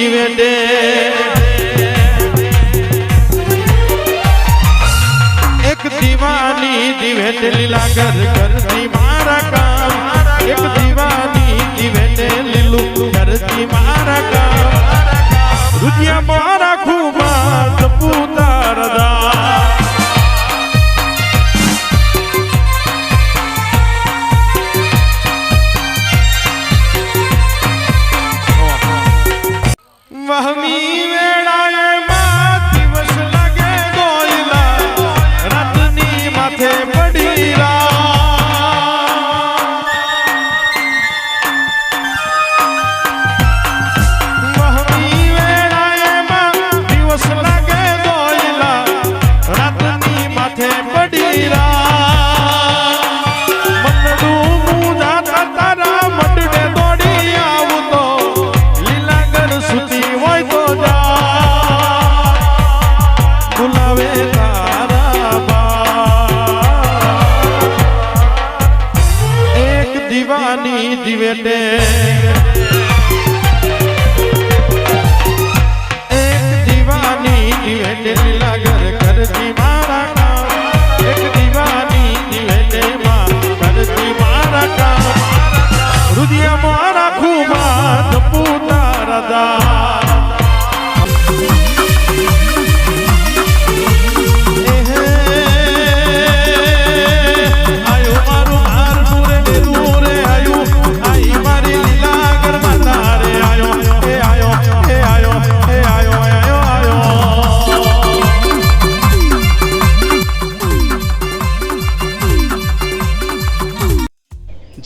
દિવેટે એક દીવાની દિવેટે લીલા ઘર કરતી મારા કામ. એક દીવાની દિવેટે લીલું કરતી મારા કામ. રૂપિયા તારા બા એક દીવાની દિવેટે એક દીવાની દિવેટે લીલાગર કરતી મારા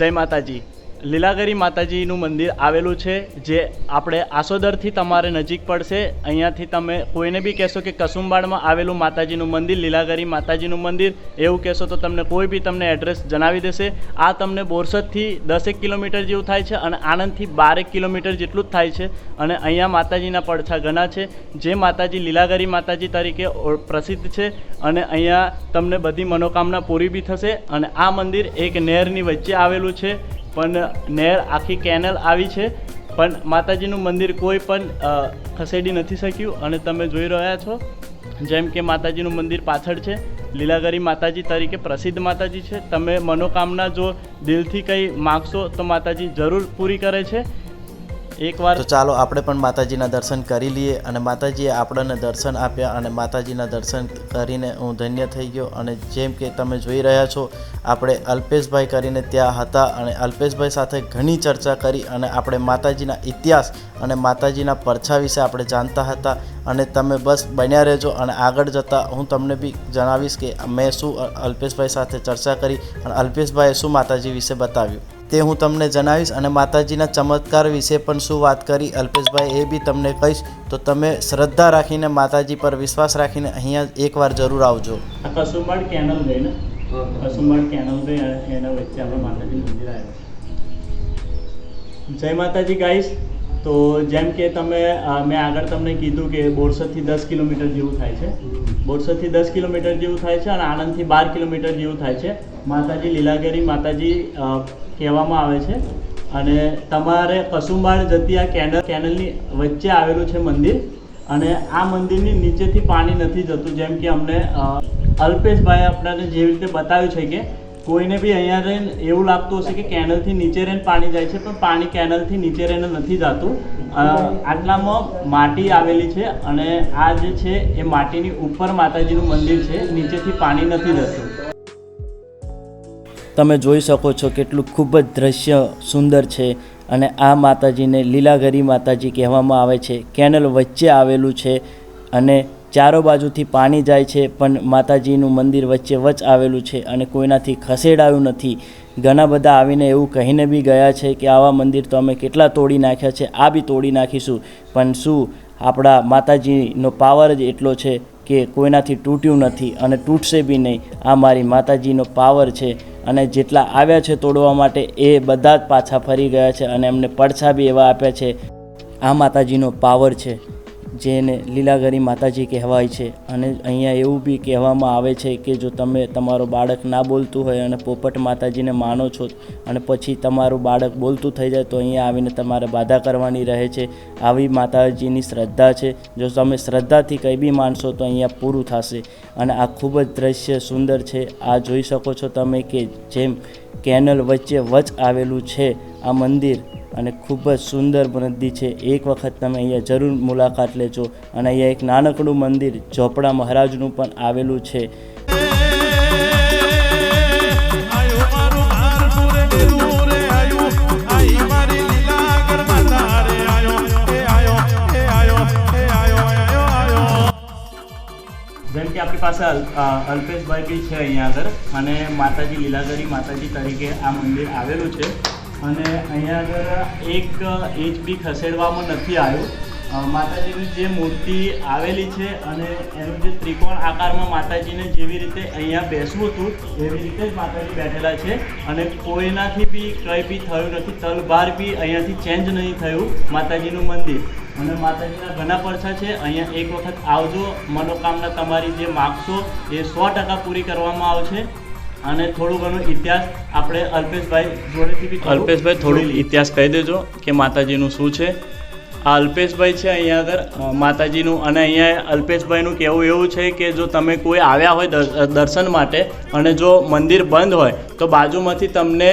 જય માતાજી. લીલાગરી માતાજીનું મંદિર આવેલું છે, જે આપણે આસોદરથી તમારે નજીક પડશે. અહીંયાથી તમે કોઈને બી કહેશો કે કસુંબાડમાં આવેલું માતાજીનું મંદિર, લીલાગરી માતાજીનું મંદિર, એવું કહેશો તો તમને કોઈ બી તમને એડ્રેસ જણાવી દેશે. આ તમને બોરસદથી દસેક કિલોમીટર જેવું થાય છે અને આણંદથી બારેક કિલોમીટર જેટલું જ થાય છે. અને અહીંયા માતાજીના પડછા ઘણા છે. જે માતાજી લીલાગરી માતાજી તરીકે પ્રસિદ્ધ છે. અને અહીંયા તમને બધી મનોકામના પૂરી બી થશે અને આ મંદિર એક નહેરની વચ્ચે આવેલું છે, પણ નહેર આખી કેનલ આવી છે. પણ માતાજીનું મંદિર કોઈ પણ ખસેડી નથી શક્યું અને તમે જોઈ રહ્યા છો, જેમ કે માતાજીનું મંદિર પાછળ છે. લીલાગરી માતાજી તરીકે પ્રસિદ્ધ માતાજી છે. તમે મનોકામના જો દિલથી કંઈ માગશો તો માતાજી જરૂર પૂરી કરે છે. એકવાર તો ચાલો આપણે પણ માતાજીના દર્શન કરી લઈએ અને માતાજીએ આપણને દર્શન આપ્યા અને માતાજીના દર્શન કરીને હું ધન્ય થઈ ગયો અને જેમ કે તમે જોઈ રહ્યા છો, આપણે અલ્પેશભાઈ કરીને ત્યાં હતા અને અલ્પેશભાઈ સાથે ઘણી ચર્ચા કરી અને આપણે માતાજીના ઇતિહાસ અને માતાજીના પરછા વિશે આપણે જાણતા હતા અને તમે બસ બન્યા રહેજો અને આગળ જતાં હું તમને બી જણાવીશ કે મેં શું અલ્પેશભાઈ સાથે ચર્ચા કરી અને અલ્પેશભાઈએ શું માતાજી વિશે બતાવ્યું. તે હું તમને જણાવીશ અને માતાજીના ચમત્કાર વિશે પણ શું વાત કરી અલ્પેશભાઈ એ બી તમને કહીશ. તો તમે શ્રદ્ધા રાખીને માતાજી પર વિશ્વાસ રાખીને અહીંયા એકવાર જરૂર આવજો. કસુંબાડ કેનલ ગઈ ને? કસુંબાડ કેનલ ગઈ એના વચ્ચે આપણે માતાજી મંદિર આવ્યું જય માતાજી ગાઈસ. તો જેમ કે તમે મેં આગળ તમને કીધું કે બોરસદથી દસ કિલોમીટર જેવું થાય છે. બોરસદથી દસ કિલોમીટર જેવું થાય છે અને આણંદથી બાર કિલોમીટર જેવું થાય છે. માતાજી લીલાગેરી માતાજી કહેવામાં આવે છે. અને તમારે કસુંબાડ જતી આ કેનલ, કેનલની વચ્ચે આવેલું છે મંદિર. અને આ મંદિરની નીચેથી પાણી નથી જતું. જેમ કે અમને અલ્પેશભાઈ આપણને જેવી રીતે બતાવ્યું છે કે કોઈને બી અહીંયા રહીને એવું લાગતું હશે કે કેનલથી નીચે રહીને પાણી જાય છે, પણ પાણી કેનલથી નીચે રહીને નથી જતું. આટલામાં માટી આવેલી છે અને આ જે છે એ માટીની ઉપર માતાજીનું મંદિર છે, નીચેથી પાણી નથી જતું તમે જોઈ શકો છો કેટલું ખૂબ જ દ્રશ્ય સુંદર છે અને આ માતાજીને લીલાગરી માતાજી કહેવામાં આવે છે. કેનલ વચ્ચે આવેલું છે અને ચારો બાજુથી પાણી જાય છે, પણ માતાજીનું મંદિર વચ્ચે વચ આવેલું છે અને કોઈનાથી ખસેડાયું નથી. ઘણા બધા આવીને એવું કહીને બી ગયા છે કે આવા મંદિર તો અમે કેટલા તોડી નાખ્યા છે, આ બી તોડી નાખીશું. પણ શું આપણા માતાજીનો પાવર જ એટલો છે કે કોઈનાથી તૂટ્યું નથી અને તૂટશે બી નહીં. આ મારી માતાજીનો પાવર છે અને જેટલા આવ્યા છે તોડવા માટે એ બધા જ પાછા ફરી ગયા છે અને એમને પડછા બી એવા આપ્યા છે. આ માતાજીનો પાવર છે. જેને લીલાગરી માતાજી કહેવાય છે. અને અહીંયા એવું બી કહેવામાં આવે છે કે જો તમે તમારું બાળક ના બોલતું હોય અને પોપટ માતાજીને માનો છો અને પછી તમારું બાળક બોલતું થઈ જાય તો અહીંયા આવીને તમારે બાધા કરવાની રહે છે. આવી માતાજીની શ્રદ્ધા છે. જો તમે શ્રદ્ધાથી કંઈ બી માનશો તો અહીંયા પૂરું થશે. અને આ ખૂબ જ દ્રશ્ય સુંદર છે. આ જોઈ શકો છો તમે કે જેમ કેનલ વચ્ચે વચ આવેલું છે આ મંદિર. અને ખૂબ જ સુંદર મંદિર છે. એક વખત તમે અહીંયા જરૂર મુલાકાત લેજો અને અહીંયા એક નાનકડું મંદિર ઝોપડા મહારાજનું પણ આવેલું છે. આયો મારું મારપુર મેરું રે આયો. આઈ મારી લીલાગર માતા રે આયો. એ આયો એ આયો એ આયો આયો આયો. જેમ કે આપણી પાસે અલ્પેશભાઈ બી છે અહીંયા આગળ અને માતાજી લીલાગરી માતાજી તરીકે આ મંદિર આવેલું છે. અને અહીંયા આગળ એક ઇંચ બી ખસેડવામાં નથી આવ્યું. માતાજીની જે મૂર્તિ આવેલી છે અને એનું જે ત્રિકોણ આકારમાં માતાજીને જેવી રીતે અહીંયા બેસવું હતું, એવી રીતે જ માતાજી બેઠેલા છે. અને કોઈનાથી બી કંઈ બી થયું નથી તલબાર બી અહીંયાથી ચેન્જ નહીં થયું માતાજીનું મંદિર. અને માતાજીના ઘણા પડછા છે, અહીંયા એક વખત આવજો. મનોકામના તમારી જે માગશો એ સો ટકા પૂરી કરવામાં આવશે. અને થોડું ઘણું ઇતિહાસ આપણે અલ્પેશભાઈ જોડેથી બી અલ્પેશભાઈ થોડું ઇતિહાસ કહી દેજો કે માતાજીનું શું છે. આ અલ્પેશભાઈ છે અહીંયા આગળ. માતાજીનું અને અહીંયા અલ્પેશભાઈનું કહેવું એવું છે કે જો તમે કોઈ આવ્યા હોય દર્શન માટે અને જો મંદિર બંધ હોય તો બાજુમાંથી તમને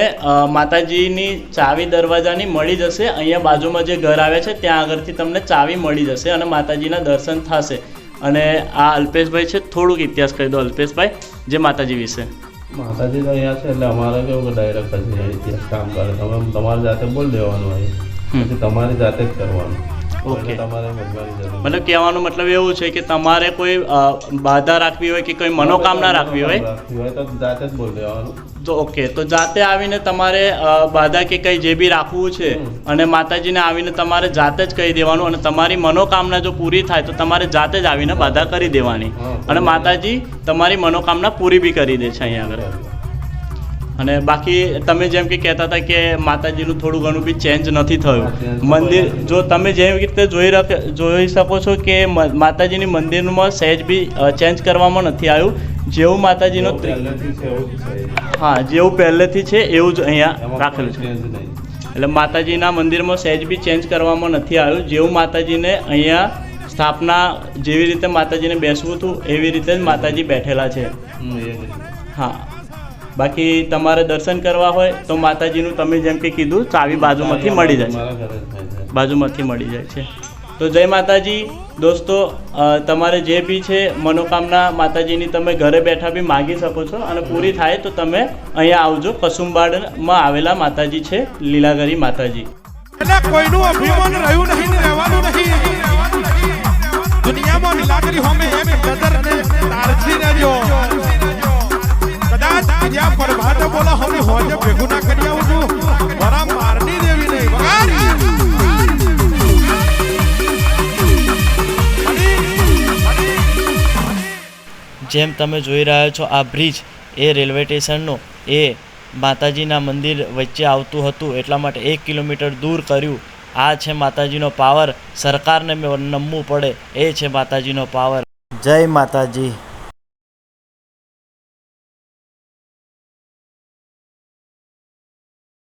માતાજીની ચાવી દરવાજાની મળી જશે. અહીંયા બાજુમાં જે ઘર આવે છે ત્યાં આગળથી તમને ચાવી મળી જશે અને માતાજીના દર્શન થશે. અને આ અલ્પેશભાઈ છે થોડુંક ઇતિહાસ કહી દો અલ્પેશભાઈ જે માતાજી વિશે. માતાજી તો અહીંયા છે એટલે અમારે કેવું કે ડાયરેક્ટ પછી અહીંથી કામ કરે. તમે તમારી જાતે બોલ દેવાનું હોય પછી તમારી જાતે જ કરવાનું. ઓકે. મતલબ કહેવાનો મતલબ એવું છે કે તમારે કોઈ બાધા રાખવી હોય કે કોઈ મનોકામના રાખવી હોય? તો જાતે જ બોલ દેવાનું તો ઓકે તો જાતે આવીને તમારે બાધા કે કંઈ જે બી રાખવું છે અને માતાજીને આવીને તમારે જાતે જ કહી દેવાનું અને તમારી મનોકામના જો પૂરી થાય તો તમારે જાતે જ આવીને બાધા કરી દેવાની. અને માતાજી તમારી મનોકામના પૂરી બી કરી દે છે અહીંયા આગળ. અને બાકી તમે જેમ કે કહેતા હતા કે માતાજીનું થોડું ઘણું બી ચેન્જ નથી થયું. મંદિર જો તમે જેવી રીતે જોઈ જોઈ શકો છો કે માતાજીની મંદિરમાં સહેજ બી ચેન્જ કરવામાં નથી આવ્યું. જેવું માતાજીનો હા જેવું પહેલેથી છે એવું જ અહીંયા રાખેલું છે. એટલે માતાજીના મંદિરમાં સહેજ બી ચેન્જ કરવામાં નથી આવ્યું. જેવું માતાજીને અહીંયા સ્થાપના જેવી રીતે માતાજીને બેસવું હતું એવી રીતે જ માતાજી બેઠેલા છે. હા. બાકી તમારે દર્શન કરવા હોય તો માતાજીનું તમે જેમ કે કીધું ચાવી બાજુમાંથી મળી જાય છે. બાજુમાંથી મળી જાય છે. તો જય માતાજી. દોસ્તો તમારે જે બી છે મનોકામના માતાજીની તમે ઘરે બેઠા બી માગી શકો છો અને પૂરી થાય તો તમે અહીંયા આવજો. કસુંબાડમાં આવેલા માતાજી છે લીલાગરી માતાજી. કોઈનું અભિમાન રહ્યું નહીં ને રહેવાનું નહીં. દુનિયામાં લીલાગરી હોમે એમ ગદર ને તારથી રહેજો. કદાચ બીજા પરભાતે બોલા હોમે હોજે ભેગું ના કરી આવું છું વરા મારની દેવી નહીં જેમ તમે જોઈ રહ્યા છો આ બ્રિજ એ રેલવે સ્ટેશનનો એ માતાજીના મંદિર વચ્ચે આવતું હતું. એટલા માટે એક કિલોમીટર દૂર કર્યું. આ છે માતાજીનો પાવર. સરકારને નમવું પડે. એ છે માતાજીનો પાવર. જય માતાજી.